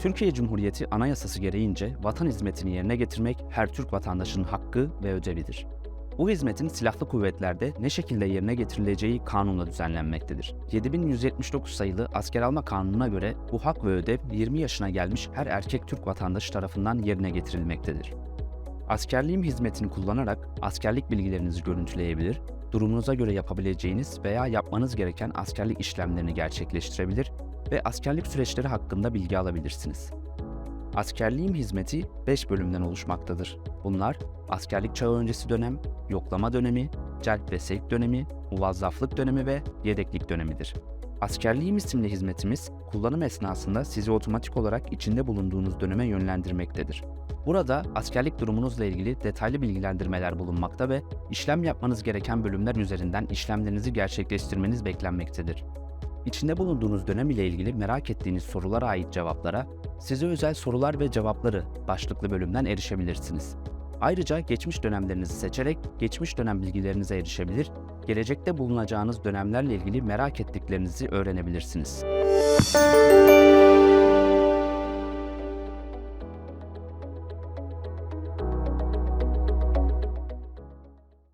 Türkiye Cumhuriyeti Anayasası gereğince vatan hizmetini yerine getirmek her Türk vatandaşının hakkı ve ödevidir. Bu hizmetin silahlı kuvvetlerde ne şekilde yerine getirileceği kanunla düzenlenmektedir. 7179 sayılı asker alma kanununa göre bu hak ve ödev 20 yaşına gelmiş her erkek Türk vatandaşı tarafından yerine getirilmektedir. Askerliğim hizmetini kullanarak askerlik bilgilerinizi görüntüleyebilir, durumunuza göre yapabileceğiniz veya yapmanız gereken askerlik işlemlerini gerçekleştirebilir ve askerlik süreçleri hakkında bilgi alabilirsiniz. Askerliğim hizmeti 5 bölümden oluşmaktadır. Bunlar askerlik çağı öncesi dönem, yoklama dönemi, celp ve sevk dönemi, muvazzaflık dönemi ve yedeklik dönemidir. Askerliğim isimli hizmetimiz kullanım esnasında sizi otomatik olarak içinde bulunduğunuz döneme yönlendirmektedir. Burada askerlik durumunuzla ilgili detaylı bilgilendirmeler bulunmakta ve işlem yapmanız gereken bölümler üzerinden işlemlerinizi gerçekleştirmeniz beklenmektedir. İçinde bulunduğunuz dönem ile ilgili merak ettiğiniz sorulara ait cevaplara Size özel sorular ve cevapları başlıklı bölümden erişebilirsiniz. Ayrıca geçmiş dönemlerinizi seçerek geçmiş dönem bilgilerinize erişebilir, gelecekte bulunacağınız dönemlerle ilgili merak ettiklerinizi öğrenebilirsiniz.